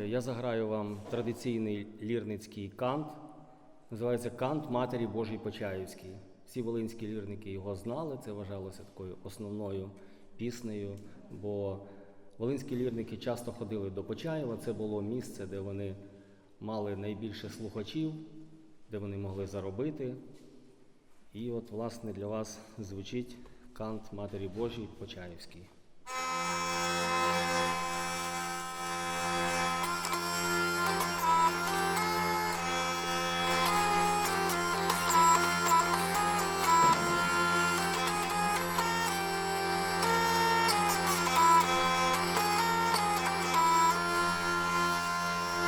Е, Я заграю вам традиційний лірницький кант. Називається Кант Матері Божій Почаївській. Всі волинські лірники його знали, це вважалося такою основною піснею, бо волинські лірники часто ходили до Почаєва. Це було місце, де вони мали найбільше слухачів, де вони могли заробити. І от, власне, для вас звучить кант Матері Божій Почаївській.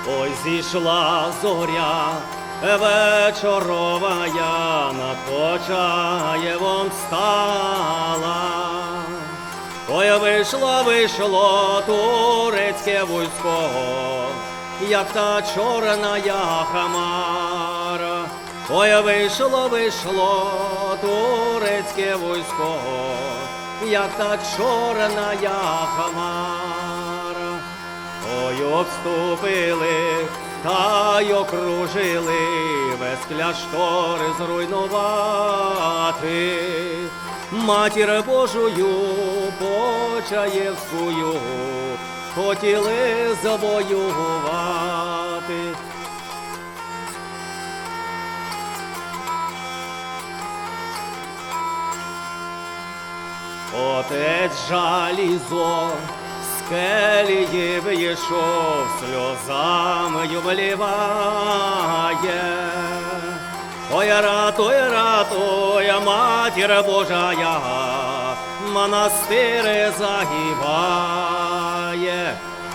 Ой, зійшла зоря вечорова, я над Почаєвом стала. Ой, вийшло, вийшло турецьке військо, як та чорна я хамара. Ой, вийшло, вийшло турецьке військо, як та чорна я хамара. Ой, обступили та й окружили весь кляштори зруйнувати. Матір Божою почаєвською хотіли завоювати. Отець жалізо келії вийшов, сльозами вливає. Ой, ратуй, ратуй, матір Божая, монастири загибає.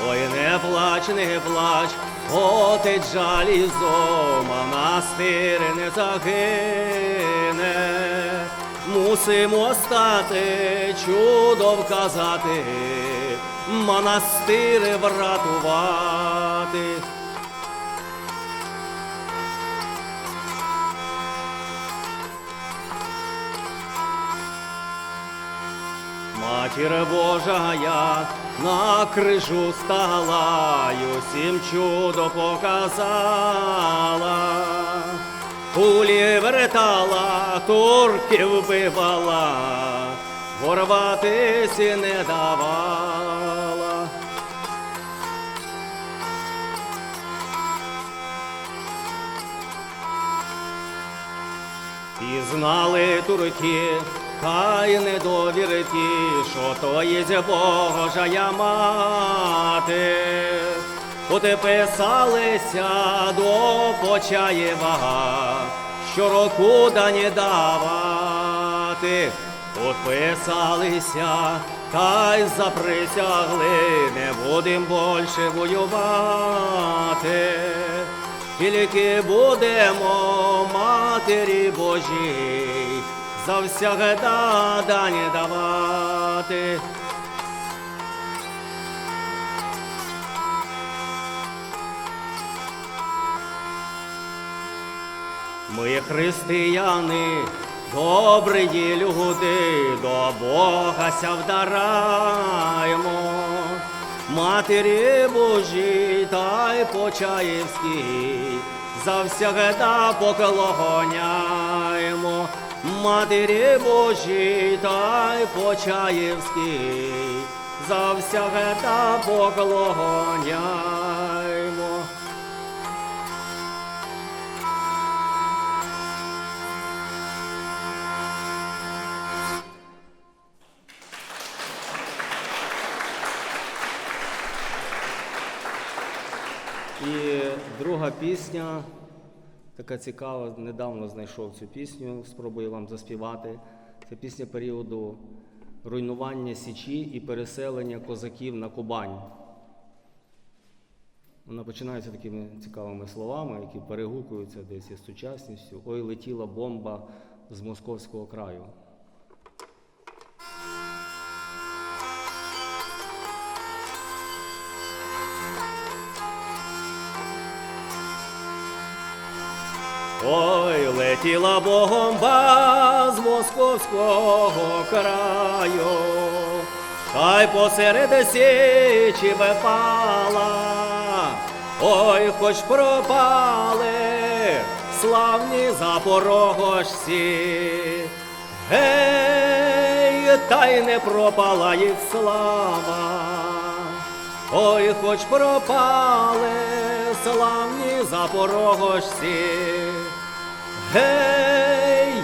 Ой, не плач, не плач, отець жалізо, монастир не загине. Мусимо стати чудо вказати, монастири врятувати. Матір Божая на крижу стала, й усім чудо показала. Кулі вертала, турків вбивала, ворватись не давала. І знали турки, хай не довірті, що то є Божая мати. От писалися до Почаєва, щороку дані давати. От писалися, та й заприсягли, не будем більше воювати. Тільки будемо матері Божій, завсягда дані давати. Ми християни, добрі люди, до Бога ся вдараємо. Матері Божій та й Почаївській, завсягда поклоняємо. Матері Божій та й Почаївській, завсягда поклоняємо. І друга пісня, така цікава, недавно знайшов цю пісню, спробую вам заспівати. Це пісня періоду руйнування Січі і переселення козаків на Кубань. Вона починається такими цікавими словами, які перегукуються десь із сучасністю. Ой, летіла бомба з московського краю. Ой, летіла бомба з московського краю, та й посеред січі випала, Ой, хоч пропали славні запорожці, гей, та й не пропала їх слава. Ой, хоч пропали славні запорожці, гей,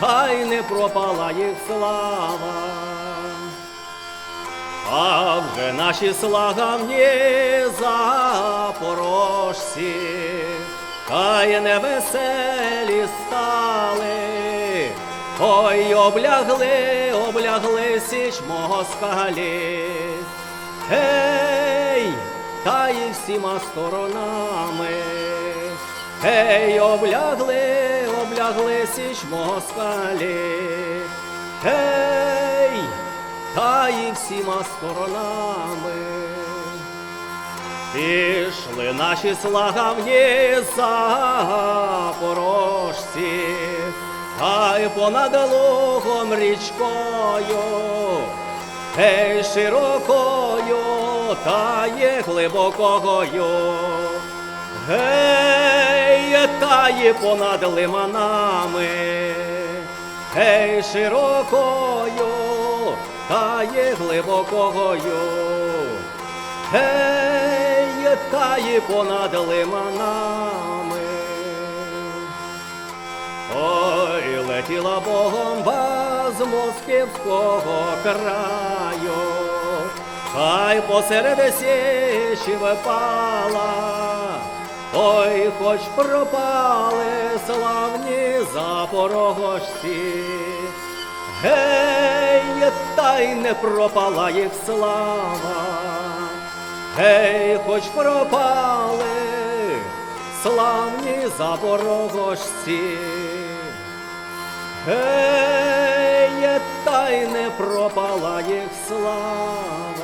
та й не пропала їх слава. А вже наші славні запорожці, та й невеселі стали, ой, облягли, облягли січ москалі. Гей, та й всіма сторонами, гей, облягли, облягли січ москалі. Гей, та й всіма сторонами. Пішли наші славні запорожці, та й понад лугом річкою, гей широкою, та є глибокою, гей, понад лиманами, гей широкою, та є глибокою. Гей, та й понад лиманами. Ой, летіла бомба з москівського краю, хай посеред січі випала, ой, хоч пропали славні запорожці. Гей, та й не пропала їх слава. Гей, хоч пропали славні запорожці. Гей, та й не пропала їх слава.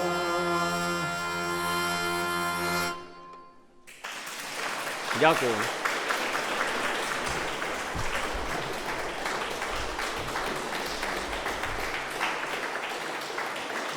Дякую.